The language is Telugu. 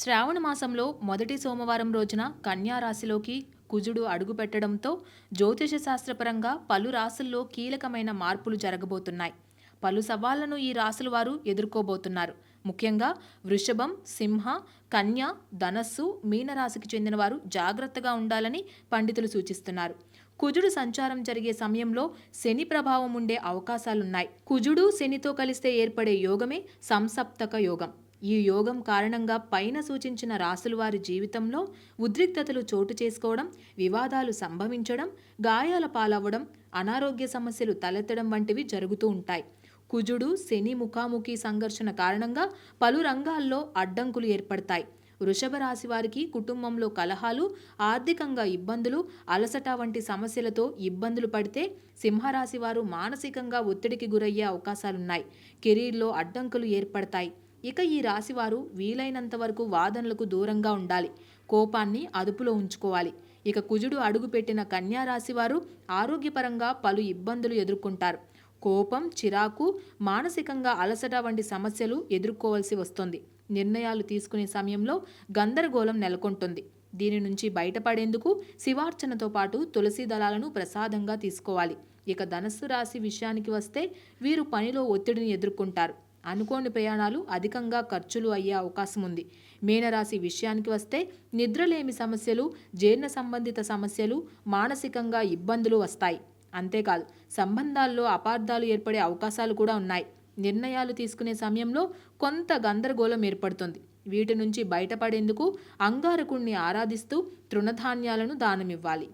శ్రావణ మాసంలో మొదటి సోమవారం రోజున కన్యా రాశిలోకి కుజుడు అడుగుపెట్టడంతో జ్యోతిష శాస్త్రపరంగా పలు రాశుల్లో కీలకమైన మార్పులు జరగబోతున్నాయి. పలు సవాళ్ళను ఈ రాసుల వారు ఎదుర్కోబోతున్నారు. ముఖ్యంగా వృషభం సింహ కన్య ధనస్సు మీనరాశికి చెందిన వారు జాగ్రత్తగా ఉండాలని పండితులు సూచిస్తున్నారు. కుజుడు సంచారం జరిగే సమయంలో శని ప్రభావం ఉండే అవకాశాలున్నాయి. కుజుడు శనితో కలిస్తే ఏర్పడే యోగమే సంసప్తక యోగం. ఈ యోగం కారణంగా పైన సూచించిన రాసుల వారి జీవితంలో ఉద్రిక్తతలు చోటు చేసుకోవడం వివాదాలు సంభవించడం గాయాల పాలవ్వడం అనారోగ్య సమస్యలు తలెత్తడం వంటివి జరుగుతూ ఉంటాయి. కుజుడు శని ముఖాముఖి సంఘర్షణ కారణంగా పలు రంగాల్లో అడ్డంకులు ఏర్పడతాయి. వృషభ రాశి వారికి కుటుంబంలో కలహాలు ఆర్థికంగా ఇబ్బందులు అలసట వంటి సమస్యలతో ఇబ్బందులు పడితే సింహరాశి వారు మానసికంగా ఒత్తిడికి గురయ్యే అవకాశాలున్నాయి. కెరీర్లో అడ్డంకులు ఏర్పడతాయి. ఇక ఈ రాశివారు వీలైనంత వరకు వాదనలకు దూరంగా ఉండాలి. కోపాన్ని అదుపులో ఉంచుకోవాలి. ఇక కుజుడు అడుగుపెట్టిన కన్యా రాశివారు ఆరోగ్యపరంగా పలు ఇబ్బందులు ఎదుర్కొంటారు. కోపం చిరాకు మానసికంగా అలసట వంటి సమస్యలు ఎదుర్కోవాల్సి వస్తుంది. నిర్ణయాలు తీసుకునే సమయంలో గందరగోళం నెలకొంటుంది. దీని నుంచి బయటపడేందుకు శివార్చనతో పాటు తులసి దళాలను ప్రసాదంగా తీసుకోవాలి. ఇక ధనస్సు రాశి విషయానికి వస్తే వీరు పనిలో ఒత్తిడిని ఎదుర్కొంటారు. అనుకోని ప్రయాణాలు అధికంగా ఖర్చులు అయ్యే అవకాశం ఉంది. మీనరాశి విషయానికి వస్తే నిద్రలేమి సమస్యలు జీర్ణ సంబంధిత సమస్యలు మానసికంగా ఇబ్బందులు వస్తాయి. అంతేకాదు సంబంధాల్లో అపార్థాలు ఏర్పడే అవకాశాలు కూడా ఉన్నాయి. నిర్ణయాలు తీసుకునే సమయంలో కొంత గందరగోళం ఏర్పడుతుంది. వీటి నుంచి బయటపడేందుకు అంగారకుణ్ణి ఆరాధిస్తూ తృణధాన్యాలను దానమివ్వాలి.